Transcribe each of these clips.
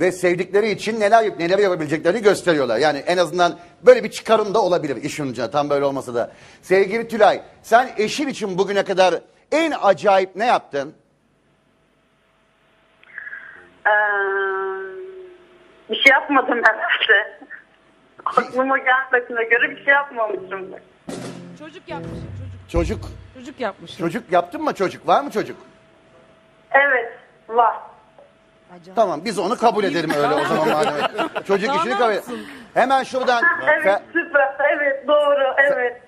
ve sevdikleri için neler neler yapabileceklerini gösteriyorlar. Yani en azından böyle bir çıkarım da olabilir işin ucuna tam böyle olmasa da. Sevgili Tülay sen eşin için bugüne kadar en acayip ne yaptın? Ee, bir şey yapmadım herhalde. Aklıma gelmesine göre bir şey yapmamışımdır. Çocuk yapmışım çocuk. Çocuk. Çocuk yapmışım. Çocuk yaptın mı çocuk? Var mı çocuk? Evet, var. Tamam biz onu kabul edelim öyle o zaman madem. Çocuk işini kabul? Hemen şuradan Evet, süper. Evet, doğru. Evet.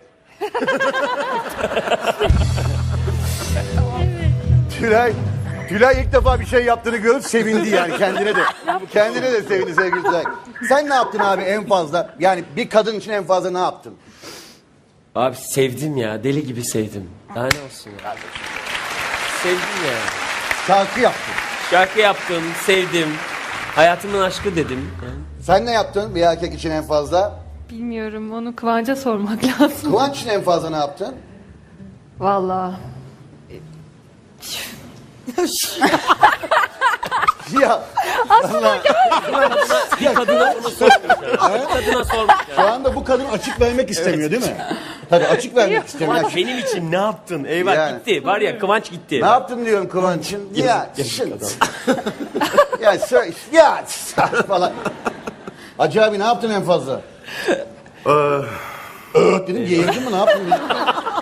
Tülay, Tülay ilk defa bir şey yaptığını görüp sevindi yani kendine de. kendine de sevindi sevgili Tülay. Sen ne yaptın abi en fazla? Yani bir kadın için en fazla ne yaptın? Abi sevdim ya. Deli gibi sevdim. Daha ne olsun ya. Sevdim ya. Şarkı yaptın. Şarkı yaptım, sevdim. Hayatımın aşkı dedim. Sen ne yaptın bir erkek için en fazla? Bilmiyorum onu Kıvanç'a sormak lazım. Kıvanç için en fazla ne yaptın? Vallahi Ya Bir kadına bunu sormuş. yani. Bir kadına sormuş. yani. şu anda bu kadın açık vermek istemiyor değil mi? Tabii açık vermek istemiyor. Kıvanç benim için ne yaptın? Eyvah Yani. gitti. Var ya Kıvanç gitti. Ne yaptın diyorum Kıvanç'ın? Ya şınt. ya sö- ya falan. Hacı abi ne yaptın en fazla? Öh dedim geğirdin mi ne yaptın?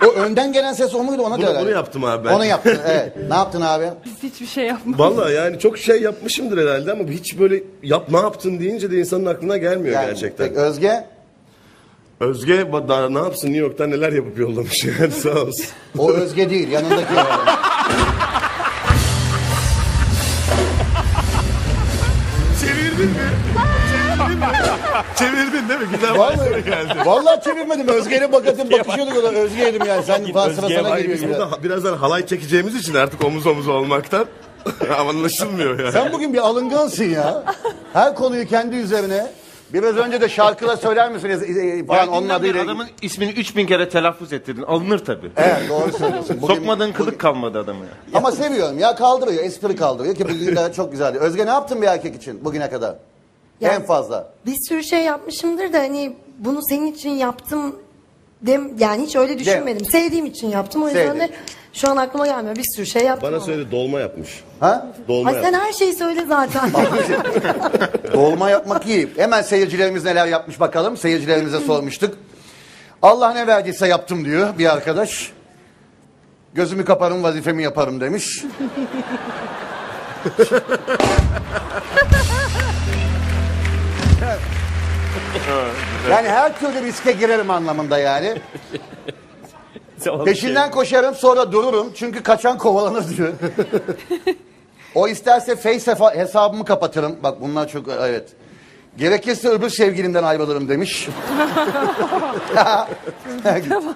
o önden gelen ses o muydu ona da Bunu, herhalde. bunu yaptım abi ben. Onu yaptın evet. Ne yaptın abi? biz hiçbir şey yapmadık. Vallahi yani çok şey yapmışımdır herhalde ama hiç böyle yap ne yaptın deyince de insanın aklına gelmiyor Yani, gerçekten. peki Özge? Özge daha ne yapsın New York'tan neler yapıp yollamış yani sağ olsun. O Özge değil yanındaki. Çevirdin mi? Çevirdin mi? Çevirdin değil mi? Güzel bir vallahi, geldi. vallahi çevirmedim. Özge'yle bakatım bakışıyorduk o da Özge'ydim yani. Sen falan sıra sana geliyor biz gibi. burada birazdan halay çekeceğimiz için artık omuz omuz olmaktan anlaşılmıyor yani. Sen bugün bir alıngansın ya. Her konuyu kendi üzerine. Biraz önce de şarkıda söyler misiniz e, falan onun Geldiğinden beri adıyla. Adamın ismini 3000 kere telaffuz ettirdin. Alınır tabii. Evet doğru söylüyorsun. Bugün- Sokmadığın kılık bugün- kalmadı adamı ya. Ama seviyorum ya kaldırıyor, espri kaldırıyor ki bugün de çok güzeldi. Özge ne yaptın bir erkek için bugüne kadar? Ya- En fazla. Bir sürü şey yapmışımdır da hani bunu senin için yaptım dem yani hiç öyle düşünmedim. Sevdiğim için yaptım o yüzden Sevdim. de şu an aklıma gelmiyor. Bir sürü şey yaptım. Bana ama. söyledi dolma yapmış. Ha? Dolma Ay sen yapmış. her şeyi söyle zaten. Dolma yapmak iyi. Hemen seyircilerimiz neler yapmış bakalım. Seyircilerimize sormuştuk. Allah ne verdiyse yaptım diyor bir arkadaş. Gözümü kaparım vazifemi yaparım demiş. yani her türlü riske girerim anlamında yani. Tamam, Peşinden koşarım sonra dururum çünkü kaçan kovalanır diyor. o isterse face hesabımı kapatırım. Bak bunlar çok evet. Gerekirse öbür sevgilimden ayrılırım demiş.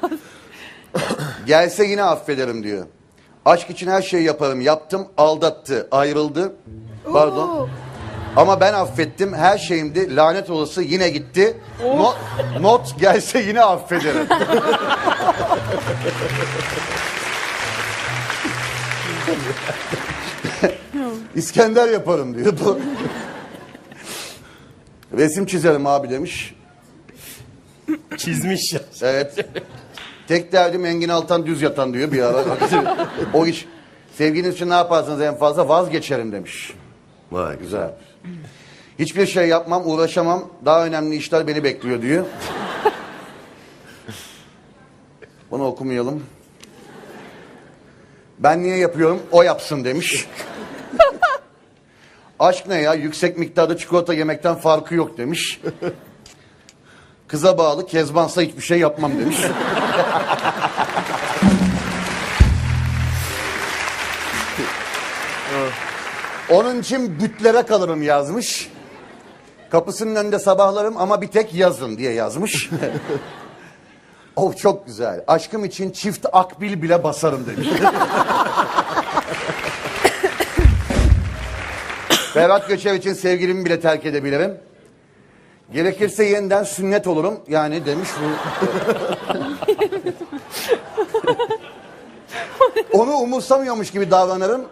Gelse yine affederim diyor. Aşk için her şeyi yaparım. Yaptım, aldattı, ayrıldı. Pardon. Ama ben affettim. Her şeyimdi. Lanet olası yine gitti. Not, not gelse yine affederim. İskender yaparım diyor. Bu. Resim çizerim abi demiş. Çizmiş ya. Evet. Tek derdim Engin Altan düz yatan diyor bir ara. o iş. Sevgiliniz için ne yaparsınız en fazla vazgeçerim demiş. Vay güzel. Hiçbir şey yapmam, uğraşamam. Daha önemli işler beni bekliyor diyor. Bunu okumayalım. Ben niye yapıyorum? O yapsın demiş. Aşk ne ya? Yüksek miktarda çikolata yemekten farkı yok demiş. Kıza bağlı, kezbansa hiçbir şey yapmam demiş. Onun için bütlere kalırım yazmış. Kapısının önünde sabahlarım ama bir tek yazın diye yazmış. oh çok güzel. Aşkım için çift akbil bile basarım demiş. Ferhat Göçer için sevgilimi bile terk edebilirim. Gerekirse yeniden sünnet olurum. Yani demiş bu. Onu umursamıyormuş gibi davranırım.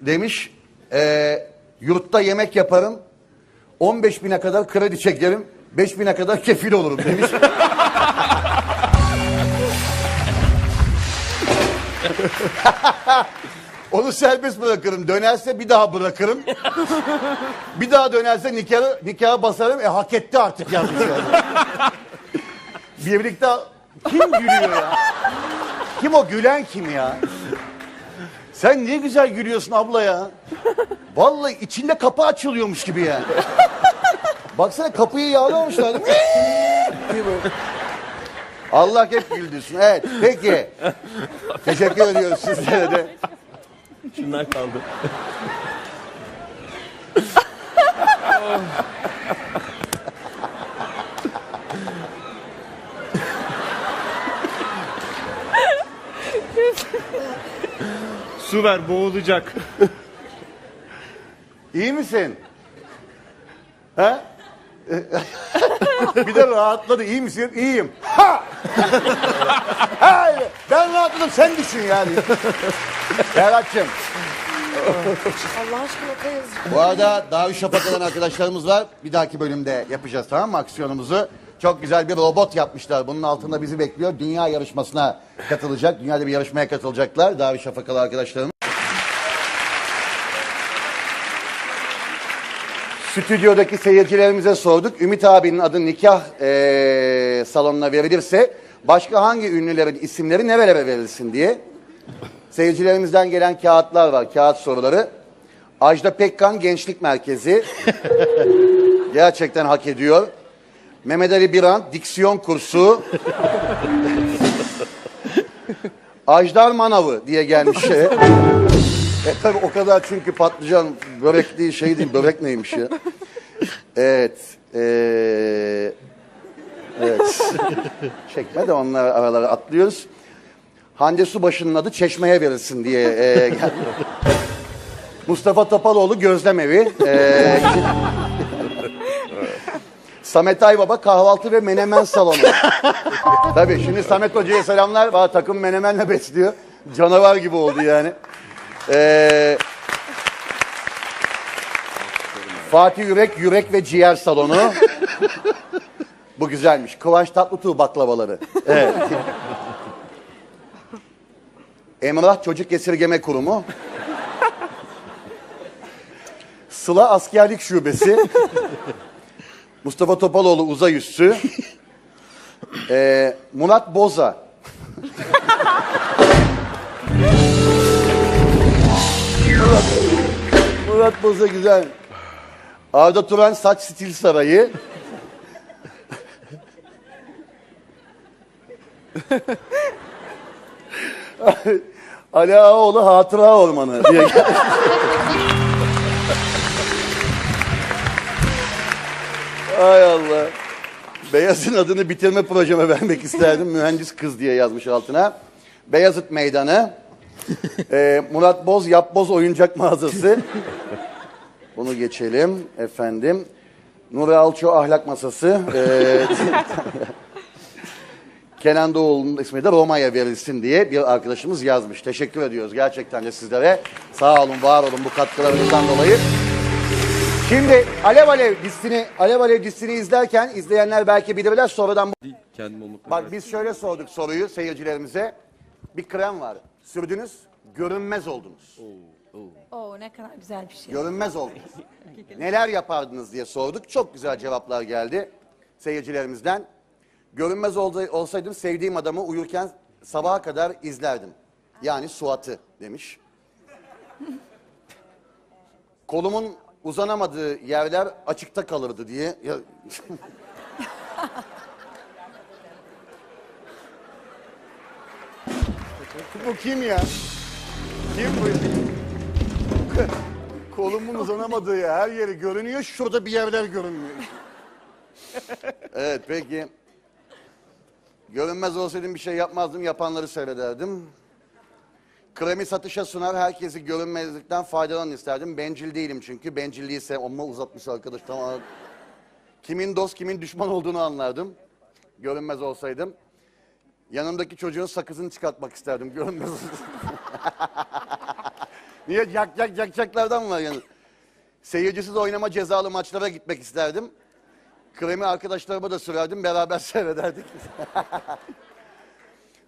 Demiş. Ee, yurtta yemek yaparım. 15 bine kadar kredi çekerim. 5 bine kadar kefil olurum demiş. Onu serbest bırakırım. Dönerse bir daha bırakırım. bir daha dönerse nikahı, nikaha basarım. E hak etti artık yazmış. yani. Birlikte kim gülüyor ya? Kim o gülen kim ya? Sen niye güzel gülüyorsun abla ya? Vallahi içinde kapı açılıyormuş gibi yani. Baksana kapıyı yağlamışlar. Allah hep güldürsün. Evet peki. Teşekkür ediyoruz sizlere de. Şunlar kaldı. Su ver boğulacak. İyi misin? Ha? bir de rahatladı. İyi misin? İyiyim. Ha! ha! Ben rahatladım. Sen düşün yani. Ferhat'cığım. Allah aşkına Kayız. Bu arada Darüşşafaka'dan arkadaşlarımız var. Bir dahaki bölümde yapacağız tamam mı aksiyonumuzu? Çok güzel bir robot yapmışlar. Bunun altında bizi bekliyor. Dünya yarışmasına katılacak. Dünyada bir yarışmaya katılacaklar. Darüşşafakalı arkadaşlarımız. Stüdyodaki seyircilerimize sorduk. Ümit abinin adı nikah eee, salonuna verilirse başka hangi ünlülerin isimleri nerelere verilsin diye. Seyircilerimizden gelen kağıtlar var, kağıt soruları. Ajda Pekkan Gençlik Merkezi. Gerçekten hak ediyor. Mehmet Ali Birant Diksiyon Kursu. Ajdar Manavı diye gelmiş. e tabi o kadar çünkü patlıcan börek değil şey değil börek neymiş ya. Evet. Ee, evet. Çekme de onlar aralara atlıyoruz. Hande Subaşı'nın adı Çeşme'ye verilsin diye e, geldi. Mustafa Topaloğlu Gözlem Evi. E, Samet Aybaba kahvaltı ve menemen salonu. Tabii şimdi Samet Hoca'ya selamlar. Valla takım menemenle besliyor. Canavar gibi oldu yani. Ee, Fatih Yürek, Yürek ve Ciğer Salonu. Bu güzelmiş. Kıvanç Tatlıtuğ baklavaları. Evet. Emrah Çocuk Esirgeme Kurumu. Sıla Askerlik Şubesi. Mustafa Topaloğlu Uzay Üssü. Ee, Murat Boza. Murat, Murat Boza güzel. Arda Turan Saç Stil Sarayı. Ali Ağaoğlu Hatıra Ormanı diye gel- Ay Allah. Beyazıt'ın adını bitirme projeme vermek isterdim. Mühendis kız diye yazmış altına. Beyazıt Meydanı. Ee, Murat Boz Yapboz Oyuncak Mağazası. Bunu geçelim efendim. Nuri Alço Ahlak Masası. Ee, Kenan Doğulu'nun ismi de Roma'ya verilsin diye bir arkadaşımız yazmış. Teşekkür ediyoruz gerçekten de sizlere. Sağ olun, var olun bu katkılarınızdan dolayı. Şimdi Alev Alev dizisini, Alev Alev dizisini izlerken izleyenler belki bilirler sonradan bu... Kendim olmak Bak biz şöyle sorduk soruyu seyircilerimize. Bir krem var. Sürdünüz, görünmez oldunuz. Oo ne kadar güzel bir şey. Görünmez oldunuz. Neler yapardınız diye sorduk. Çok güzel cevaplar geldi seyircilerimizden. Görünmez olsa- olsaydım sevdiğim adamı uyurken sabaha kadar izlerdim. Yani Suat'ı demiş. Kolumun uzanamadığı yerler açıkta kalırdı diye. Ya... bu kim ya? Kim bu? Kolumun uzanamadığı yer, her yeri görünüyor. Şurada bir yerler görünmüyor. evet peki. Görünmez olsaydım bir şey yapmazdım. Yapanları seyrederdim. Kremi satışa sunar. Herkesi görünmezlikten faydalanın isterdim. Bencil değilim çünkü. Bencilliği sev... Amma uzatmış arkadaş. Tamam. Kimin dost kimin düşman olduğunu anlardım. Görünmez olsaydım. Yanımdaki çocuğun sakızını çıkartmak isterdim. Görünmez. Niye yak yak yakacaklardan var yani. Seyircisiz oynama cezalı maçlara gitmek isterdim. Kremi arkadaşlarıma da sürerdim, beraber seyrederdik.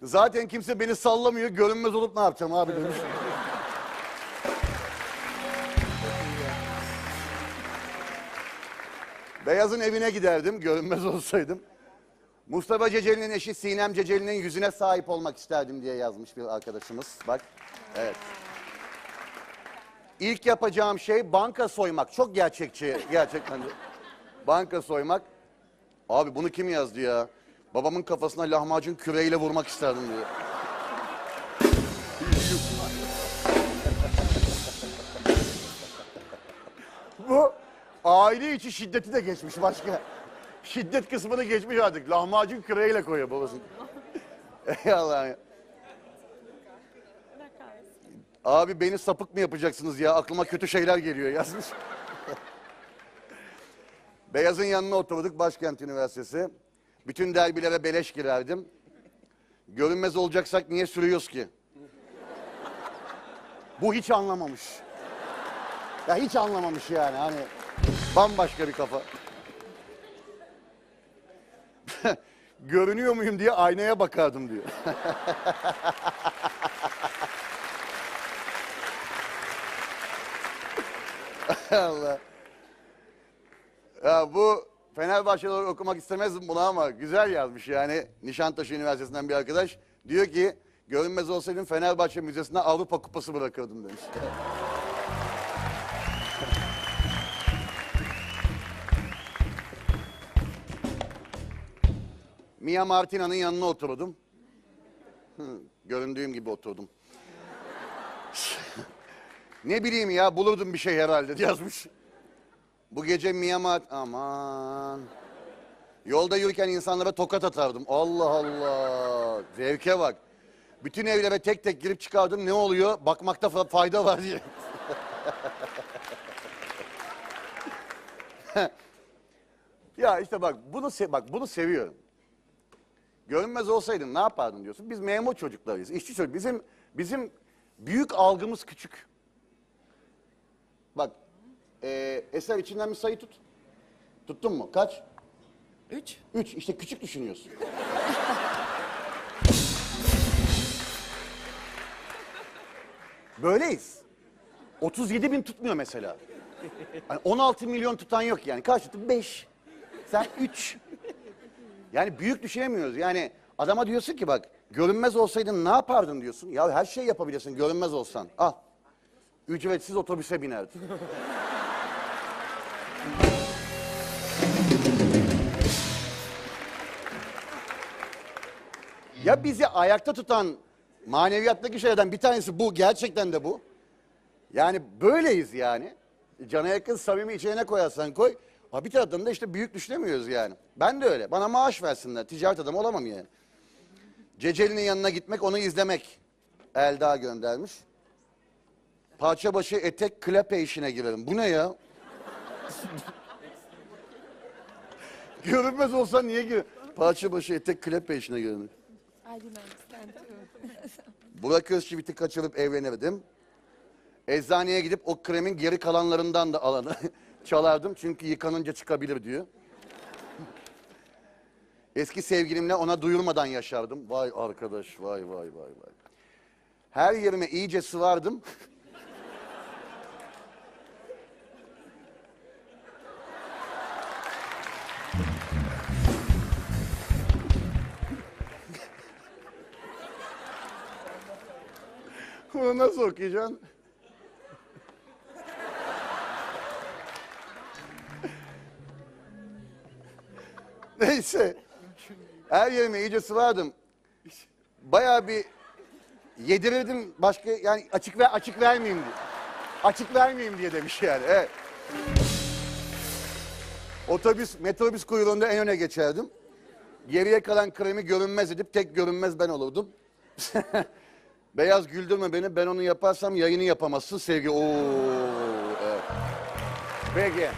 Zaten kimse beni sallamıyor, görünmez olup ne yapacağım abi demiş. Beyaz'ın evine giderdim, görünmez olsaydım. Mustafa Ceceli'nin eşi Sinem Ceceli'nin yüzüne sahip olmak isterdim diye yazmış bir arkadaşımız. Bak, evet. İlk yapacağım şey banka soymak. Çok gerçekçi gerçekten. Banka soymak. Abi bunu kim yazdı ya? Babamın kafasına lahmacun küreğiyle vurmak isterdim diyor. Bu aile içi şiddeti de geçmiş başka. Şiddet kısmını geçmiş artık. Lahmacun küreğiyle koyuyor babasını. Ey Allah'ım. Abi beni sapık mı yapacaksınız ya? Aklıma kötü şeyler geliyor yazmış. Beyaz'ın yanına oturduk Başkent Üniversitesi. Bütün derbilere beleş girerdim. Görünmez olacaksak niye sürüyoruz ki? Bu hiç anlamamış. Ya hiç anlamamış yani hani bambaşka bir kafa. Görünüyor muyum diye aynaya bakardım diyor. Allah. Ya bu Fenerbahçe'de okumak istemezdim bunu ama güzel yazmış yani. Nişantaşı Üniversitesi'nden bir arkadaş. Diyor ki görünmez olsaydım Fenerbahçe Müzesi'ne Avrupa Kupası bırakırdım demiş. Mia Martina'nın yanına oturdum. Göründüğüm gibi oturdum. ne bileyim ya bulurdum bir şey herhalde yazmış. Bu gece Mia Mart... Aman. Yolda yürürken insanlara tokat atardım. Allah Allah. Zevke bak. Bütün evlere tek tek girip çıkardım. Ne oluyor? Bakmakta fa- fayda var diye. ya işte bak bunu bak bunu seviyorum. Görünmez olsaydın ne yapardın diyorsun. Biz memur çocuklarıyız. işçi çocuk. Bizim bizim büyük algımız küçük. Bak e, eser içinden bir sayı tut. Tuttun mu? Kaç? Üç. Üç. İşte küçük düşünüyorsun. Böyleyiz. 37 bin tutmuyor mesela. Hani 16 milyon tutan yok yani. Kaç tuttu? 5. Sen 3. Yani büyük düşünemiyoruz. Yani adama diyorsun ki bak görünmez olsaydın ne yapardın diyorsun. Ya her şey yapabilirsin görünmez olsan. Al. Ücretsiz otobüse binerdin. Ya bizi ayakta tutan maneviyattaki şeylerden bir tanesi bu. Gerçekten de bu. Yani böyleyiz yani. Cana yakın samimi içine ne koyarsan koy. Ha bir taraftan da işte büyük düşünemiyoruz yani. Ben de öyle. Bana maaş versinler. Ticaret adamı olamam yani. Ceceli'nin yanına gitmek, onu izlemek. Elda göndermiş. Parça başı etek klape işine girelim. Bu ne ya? Görünmez olsa niye gir? Parça başı etek klape işine girelim. I didn't. Burak Özçivit'i kaçırıp evlenirdim. Eczaneye gidip o kremin geri kalanlarından da alanı çalardım. Çünkü yıkanınca çıkabilir diyor. Eski sevgilimle ona duyurmadan yaşardım. Vay arkadaş, vay vay vay vay. Her yerime iyice sıvardım. Bunu nasıl okuyacaksın? Neyse. Her yerime iyice sıvardım. Bayağı bir yedirirdim başka yani açık ver açık vermeyeyim diye. Açık vermeyeyim diye demiş yani. Evet. Otobüs, metrobüs kuyruğunda en öne geçerdim. Geriye kalan kremi görünmez edip tek görünmez ben olurdum. Beyaz güldürme beni. Ben onu yaparsam yayını yapamazsın sevgi. Oo. Evet. Peki.